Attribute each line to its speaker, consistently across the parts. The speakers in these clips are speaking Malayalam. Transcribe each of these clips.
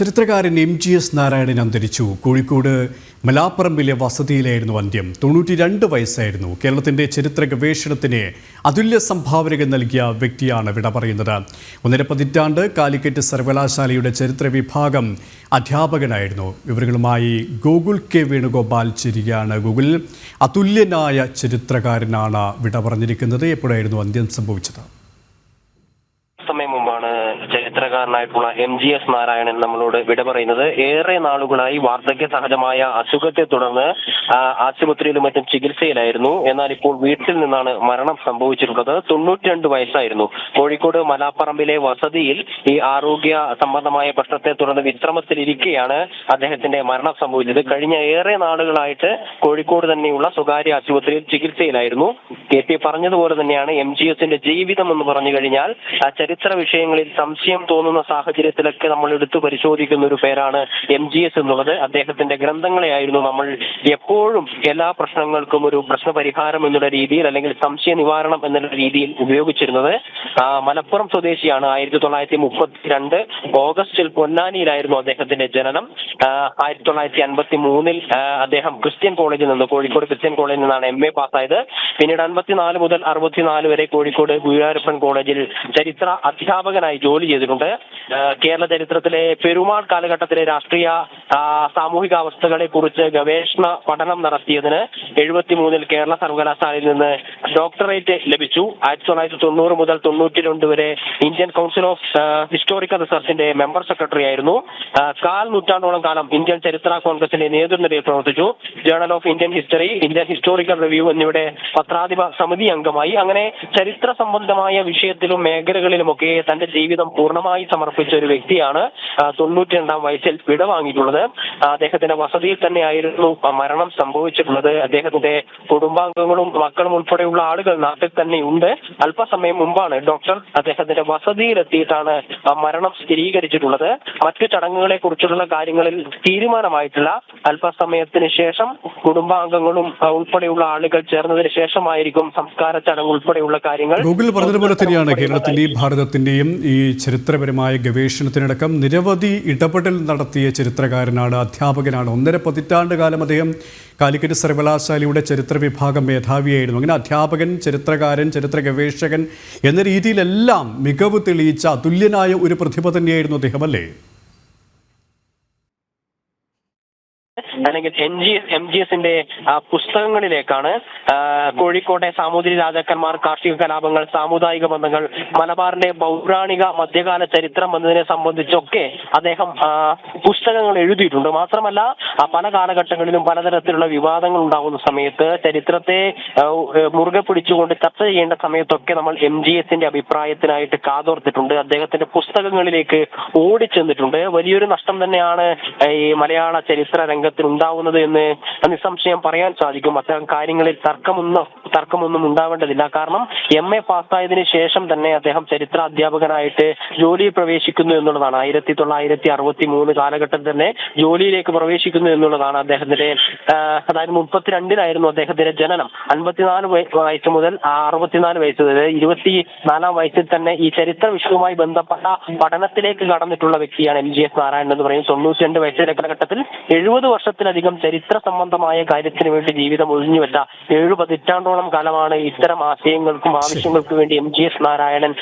Speaker 1: ചരിത്രകാരൻ എം ജി എസ് നാരായണൻ അന്തരിച്ചു. കോഴിക്കോട് മലാപ്പറമ്പിലെ വസതിയിലായിരുന്നു അന്ത്യം. തൊണ്ണൂറ്റി രണ്ട് വയസ്സായിരുന്നു. കേരളത്തിന്റെ ചരിത്ര ഗവേഷണത്തിന് അതുല്യ സംഭാവനകൾ നൽകിയ വ്യക്തിയാണ് വിട പറയുന്നത്. ഒന്നര പതിറ്റാണ്ട് കാലിക്കറ്റ് സർവകലാശാലയുടെ ചരിത്ര വിഭാഗം അധ്യാപകനായിരുന്നു. വിവരങ്ങളുമായി ഗൂഗിൾ കെ വേണുഗോപാൽ ചിരിയാണ് ഗൂഗിൾ അതുല്യനായ ചരിത്രകാരനാണ് വിട പറഞ്ഞിരിക്കുന്നത്. എപ്പോഴായിരുന്നു അന്ത്യം സംഭവിച്ചത്?
Speaker 2: ചരിത്രകാരനായിട്ടുള്ള എം ജി എസ് നാരായണൻ നമ്മളോട് വിട പറയുന്നത്. ഏറെ നാളുകളായി വാർദ്ധക്യ സഹജമായ അസുഖത്തെ തുടർന്ന് ആശുപത്രിയിലും മറ്റും ചികിത്സയിലായിരുന്നു. എന്നാൽ ഇപ്പോൾ വീട്ടിൽ നിന്നാണ് മരണം സംഭവിച്ചിട്ടുള്ളത്. തൊണ്ണൂറ്റിരണ്ട് വയസ്സായിരുന്നു. കോഴിക്കോട് മലാപ്പറമ്പിലെ വസതിയിൽ ഈ ആരോഗ്യ സംബന്ധമായ പ്രശ്നത്തെ തുടർന്ന് വിശ്രമത്തിലിരിക്കെയാണ് അദ്ദേഹത്തിന്റെ മരണം സംഭവിച്ചത്. കഴിഞ്ഞ ഏറെ നാളുകളായിട്ട് കോഴിക്കോട് തന്നെയുള്ള സ്വകാര്യ ആശുപത്രിയിൽ ചികിത്സയിലായിരുന്നു. കെ പി പറഞ്ഞതുപോലെ തന്നെയാണ് എം ജി എസിന്റെ ജീവിതം എന്ന് പറഞ്ഞു കഴിഞ്ഞാൽ ചരിത്ര വിഷയങ്ങളിൽ സംശയം തോന്നുന്ന സാഹചര്യത്തിലൊക്കെ നമ്മൾ എടുത്തു പരിശോധിക്കുന്ന ഒരു പേരാണ് എം ജി എസ് എന്നുള്ളത്. അദ്ദേഹത്തിന്റെ ഗ്രന്ഥങ്ങളെയായിരുന്നു നമ്മൾ എപ്പോഴും എല്ലാ പ്രശ്നങ്ങൾക്കും ഒരു പ്രശ്ന പരിഹാരം എന്നുള്ള രീതിയിൽ അല്ലെങ്കിൽ സംശയ നിവാരണം എന്നുള്ള രീതിയിൽ ഉപയോഗിച്ചിരുന്നത്. മലപ്പുറം സ്വദേശിയാണ്. ആയിരത്തി തൊള്ളായിരത്തി മുപ്പത്തിരണ്ട് ഓഗസ്റ്റിൽ പൊന്നാനിയിലായിരുന്നു അദ്ദേഹത്തിന്റെ ജനനം. ആയിരത്തി തൊള്ളായിരത്തി അൻപത്തി മൂന്നിൽ അദ്ദേഹം ക്രിസ്ത്യൻ കോളേജിൽ നിന്ന് കോഴിക്കോട് ക്രിസ്ത്യൻ കോളേജിൽ നിന്നാണ് എം എ പാസ്സായത്. പിന്നീട് അൻപത്തിനാല് മുതൽ അറുപത്തിനാല് വരെ കോഴിക്കോട് ഗുരുവായൂരപ്പൻ കോളേജിൽ ചരിത്ര അധ്യാപകനായി ജോലി ചെയ്തിട്ടുണ്ട്. ആ, കേരള ചരിത്രത്തിലെ പെരുമാൾ കാലഘട്ടത്തിലെ രാഷ്ട്രീയ സാമൂഹിക അവസ്ഥകളെ കുറിച്ച് ഗവേഷണ പഠനം നടത്തിയതിന് എഴുപത്തി മൂന്നിൽ കേരള സർവകലാശാലയിൽ നിന്ന് ഡോക്ടറേറ്റ് ലഭിച്ചു. ആയിരത്തി തൊള്ളായിരത്തി തൊണ്ണൂറ് മുതൽ തൊണ്ണൂറ്റി രണ്ട് വരെ ഇന്ത്യൻ കൗൺസിൽ ഓഫ് ഹിസ്റ്റോറിക്കൽ റിസർച്ചിന്റെ മെമ്പർ സെക്രട്ടറി ആയിരുന്നു. കാൽ നൂറ്റാണ്ടോളം കാലം ഇന്ത്യൻ ചരിത്ര കോൺഗ്രസിന്റെ നേതൃനിരയിൽ പ്രവർത്തിച്ചു. Journal of Indian history Indian historical review എന്നിവയുടെ പത്രാധിപ സമിതി അംഗമായി. അങ്ങനെ ചരിത്ര സംബന്ധമായ വിഷയത്തിലും മേഖലകളിലുമൊക്കെ തന്റെ ജീവിതം പൂർണമായി സമർപ്പിച്ച ഒരു വ്യക്തിയാണ് തൊണ്ണൂറ്റി രണ്ടാം വയസ്സിൽ വിടവാങ്ങിയിട്ടുള്ളത്. അദ്ദേഹത്തിന്റെ വസതിയിൽ തന്നെയായിരുന്നു മരണം സംഭവിച്ചിട്ടുള്ളത്. അദ്ദേഹത്തിന്റെ കുടുംബാംഗങ്ങളും മക്കളും ഉൾപ്പെടെയുള്ള ആളുകൾ നാട്ടിൽ തന്നെയുണ്ട് അല്പസമയം മുമ്പാണ് ഡോക്ടർ അദ്ദേഹത്തിന്റെ വസതിയിലെത്തിയിട്ടാണ് മരണം സ്ഥിരീകരിച്ചിട്ടുള്ളത്. മറ്റു ചടങ്ങുകളെ കുറിച്ചുള്ള കാര്യങ്ങളിൽ തീരുമാനമായിട്ടില്ല. അല്പസമയത്തിന് ശേഷം കുടുംബാംഗങ്ങളും ഉൾപ്പെടെയുള്ള ആളുകൾ ചേർന്നതിന് ശേഷമായിരിക്കും സംസ്കാര ചടങ്ങ് ഉൾപ്പെടെയുള്ള കാര്യങ്ങൾ.
Speaker 1: ഗൂഗിൾ പറഞ്ഞതുപോലെ തന്നെയാണ് കേരളത്തിന്റെയും ഭാരതത്തിന്റെയും ഈ ചരിത്രപരമായ ഗവേഷണത്തിനടക്കം. നിരവധി ഇടപെടൽ നടത്തിയ ചരിത്രകാരനാണ് അധ്യാപകനാണ്. ഒന്നര പതിറ്റാണ്ട് കാലം അദ്ദേഹം കാലിക്കറ്റ് സർവകലാശാലയുടെ ചരിത്ര വിഭാഗം മേധാവിയായിരുന്നു. അങ്ങനെ അധ്യാപകൻ ചരിത്രകാരൻ ചരിത്ര ഗവേഷകൻ എന്ന രീതിയിലെല്ലാം മികവ് തെളിയിച്ച തുല്യനായ ഒരു പ്രതിഭ തന്നെയായിരുന്നു അദ്ദേഹം അല്ലേ?
Speaker 2: അല്ലെങ്കിൽ N G S M G എസിന്റെ പുസ്തകങ്ങളിലേക്കാണ് കോഴിക്കോട്ടെ സാമൂതിരി രാജാക്കന്മാർ കാർഷിക കലാപങ്ങൾ സാമുദായിക ബന്ധങ്ങൾ മലബാറിന്റെ പൗരാണിക മധ്യകാല ചരിത്രം എന്നതിനെ സംബന്ധിച്ചൊക്കെ അദ്ദേഹം പുസ്തകങ്ങൾ എഴുതിയിട്ടുണ്ട്. മാത്രമല്ല പല കാലഘട്ടങ്ങളിലും പലതരത്തിലുള്ള വിവാദങ്ങൾ ഉണ്ടാകുന്ന സമയത്ത് ചരിത്രത്തെ മുറുകെ പിടിച്ചുകൊണ്ട് ചർച്ച ചെയ്യേണ്ട സമയത്തൊക്കെ നമ്മൾ എം ജി എസിന്റെ അഭിപ്രായത്തിനായിട്ട് കാതോർത്തിട്ടുണ്ട്. അദ്ദേഹത്തിന്റെ പുസ്തകങ്ങളിലേക്ക് ഓടിച്ചെന്നിട്ടുണ്ട്. വലിയൊരു നഷ്ടം തന്നെയാണ് ഈ മലയാള ചരിത്ര രംഗത്തിന് ഉണ്ടാവുന്നത് എന്ന് നിസ്സംശയം പറയാൻ സാധിക്കും. അത്തരം കാര്യങ്ങളിൽ തർക്കമൊന്നും തർക്കമൊന്നും ഉണ്ടാവേണ്ടതില്ല. കാരണം എം എ പാസ്സായതിനു ശേഷം തന്നെ അദ്ദേഹം ചരിത്ര അധ്യാപകനായിട്ട് ജോലിയിൽ പ്രവേശിക്കുന്നു എന്നുള്ളതാണ്. ആയിരത്തി തൊള്ളായിരത്തി അറുപത്തി മൂന്ന് കാലഘട്ടം തന്നെ ജോലിയിലേക്ക് പ്രവേശിക്കുന്നു എന്നുള്ളതാണ് അദ്ദേഹത്തിന്റെ അതായത് മുപ്പത്തിരണ്ടിലായിരുന്നു അദ്ദേഹത്തിന്റെ ജനനം. അൻപത്തിനാല് വയ- വയസ്സ് മുതൽ അറുപത്തിനാല് വയസ്സ് വരെ ഇരുപത്തി നാലാം വയസ്സിൽ തന്നെ ഈ ചരിത്ര വിഷയവുമായി ബന്ധപ്പെട്ട പഠനത്തിലേക്ക് കടന്നിട്ടുള്ള വ്യക്തിയാണ് എം ജി എസ് നാരായണൻ എന്ന് പറയും. തൊണ്ണൂറ്റി രണ്ട് വയസ്സിലെ കാലഘട്ടത്തിൽ എഴുപത് വർഷത്തിലധികം ചരിത്ര സംബന്ധമായ കാര്യത്തിന് വേണ്ടി ജീവിതം ഒഴിഞ്ഞുവല്ല. ഏഴു പതിറ്റാണ്ടോളം കാലമാണ് ഇത്തരം ആശയങ്ങൾക്കും ആവശ്യങ്ങൾക്കും വേണ്ടി എം ജി എസ് നാരായണൻ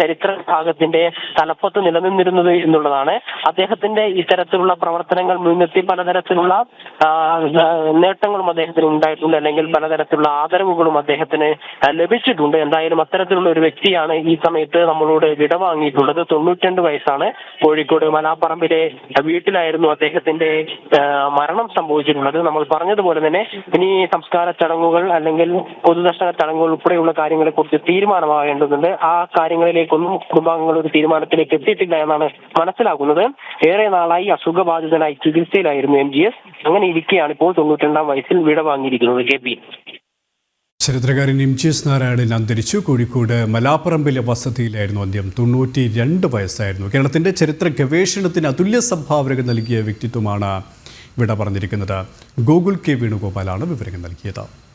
Speaker 2: ചരിത്ര വിഭാഗത്തിന്റെ തലപ്പത്ത് നിലനിന്നിരുന്നത് എന്നുള്ളതാണ്. അദ്ദേഹത്തിന്റെ ഇത്തരത്തിലുള്ള പ്രവർത്തനങ്ങൾ മുൻനിർത്തി പലതരത്തിലുള്ള നേട്ടങ്ങളും അദ്ദേഹത്തിന് ഉണ്ടായിട്ടുണ്ട്. അല്ലെങ്കിൽ പലതരത്തിലുള്ള ആദരവുകളും അദ്ദേഹത്തിന് ലഭിച്ചിട്ടുണ്ട്. എന്തായാലും അത്തരത്തിലുള്ള ഒരു വ്യക്തിയാണ് ഈ സമയത്ത് നമ്മളോട് വിടവാങ്ങിയിട്ടുള്ളത്. തൊണ്ണൂറ്റിരണ്ട് വയസ്സാണ്. കോഴിക്കോട് മലാപ്പറമ്പിലെ വീട്ടിലായിരുന്നു അദ്ദേഹത്തിന്റെ മരണം സംഭവിച്ചിട്ടുള്ളത്. നമ്മൾ പറഞ്ഞതുപോലെ തന്നെ ഇനി സംസ്കാര ചടങ്ങുകൾ അല്ലെങ്കിൽ പൊതുദർശന ചടങ്ങുകൾ ഉൾപ്പെടെയുള്ള കാര്യങ്ങളെ കുറിച്ച് തീരുമാനമാകേണ്ടതുണ്ട്. ആ കാര്യങ്ങളിലേക്കൊന്നും കുടുംബാംഗങ്ങൾ ഒരു തീരുമാനത്തിലേക്ക് എത്തിയിട്ടില്ല എന്നാണ് മനസ്സിലാക്കുന്നത് ഏറെ നാളായി അസുഖബാധിതനായി ചികിത്സയിലായിരുന്നു എം ജി എസ്. അങ്ങനെ ഇരിക്കെയാണ് ഇപ്പോൾ തൊണ്ണൂറ്റിരണ്ടാം വയസ്സിൽ വിട വാങ്ങിയിരിക്കുന്നത് കെ പി.
Speaker 1: ചരിത്രകാരൻ എം നാരായണൻ അന്തരിച്ചു. കോഴിക്കോട് മലാപ്പറമ്പിലെ വസതിയിലായിരുന്നു അന്ത്യം. തൊണ്ണൂറ്റി രണ്ട് വയസ്സായിരുന്നു. കേരളത്തിന്റെ ചരിത്ര ഗവേഷണത്തിന് അതുല്യ സംഭാവനകൾ നൽകിയ വ്യക്തിത്വമാണ് ഇവിടെ പറഞ്ഞിരിക്കുന്നത്. ഗോകുൽ കെ വേണുഗോപാലാണ് വിവരങ്ങൾ നൽകിയത്.